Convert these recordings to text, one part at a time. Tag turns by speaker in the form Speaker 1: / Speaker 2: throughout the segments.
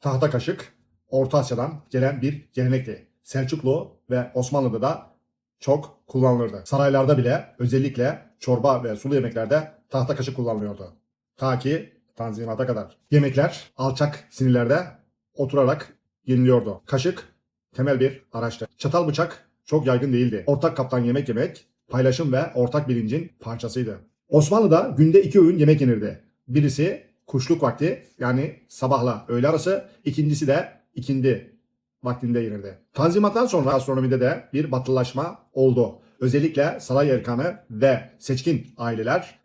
Speaker 1: Tahta kaşık Orta Asya'dan gelen bir gelenekti. Selçuklu ve Osmanlı'da da çok kullanılırdı. Saraylarda bile özellikle çorba ve sulu yemeklerde tahta kaşık kullanılıyordu. Ta ki Tanzimat'a kadar. Yemekler alçak sinirlerde oturarak yeniliyordu. Kaşık temel bir araçtı. Çatal bıçak çok yaygın değildi. Ortak kaptan yemek yemek paylaşım ve ortak bilincin parçasıydı. Osmanlı'da günde iki öğün yemek yenirdi. Birisi kuşluk vakti yani sabahla öğle arası, ikincisi de ikindi vaktinde yenirdi. Tanzimattan sonra astronomide de bir batılılaşma oldu. Özellikle saray erkanı ve seçkin aileler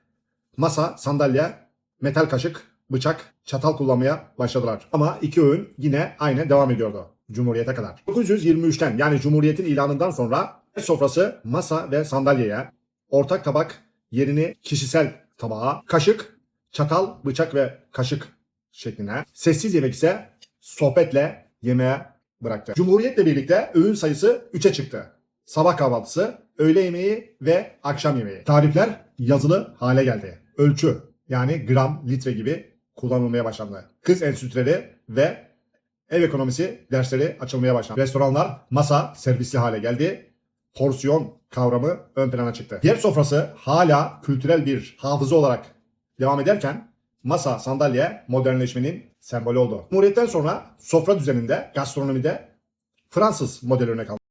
Speaker 1: masa, sandalye, metal kaşık, bıçak, çatal kullanmaya başladılar. Ama iki öğün yine aynı devam ediyordu. Cumhuriyete kadar. 923'ten yani Cumhuriyet'in ilanından sonra sofrası masa ve sandalyeye, ortak tabak yerini kişisel tabağa, kaşık, çatal, bıçak ve kaşık şekline, sessiz yemek ise sohbetle yemeğe bıraktı. Cumhuriyetle birlikte öğün sayısı 3'e çıktı. Sabah kahvaltısı, öğle yemeği ve akşam yemeği. Tarifler yazılı hale geldi. Ölçü yani gram, litre gibi kullanılmaya başlandı. Kız enstitüleri ve ev ekonomisi dersleri açılmaya başlandı. Restoranlar masa servisli hale geldi. Porsiyon kavramı ön plana çıktı. Yer sofrası hala kültürel bir hafıza olarak devam ederken masa, sandalye modernleşmenin sembolü oldu. Cumhuriyetten sonra sofra düzeninde gastronomide Fransız modeli örnek aldı.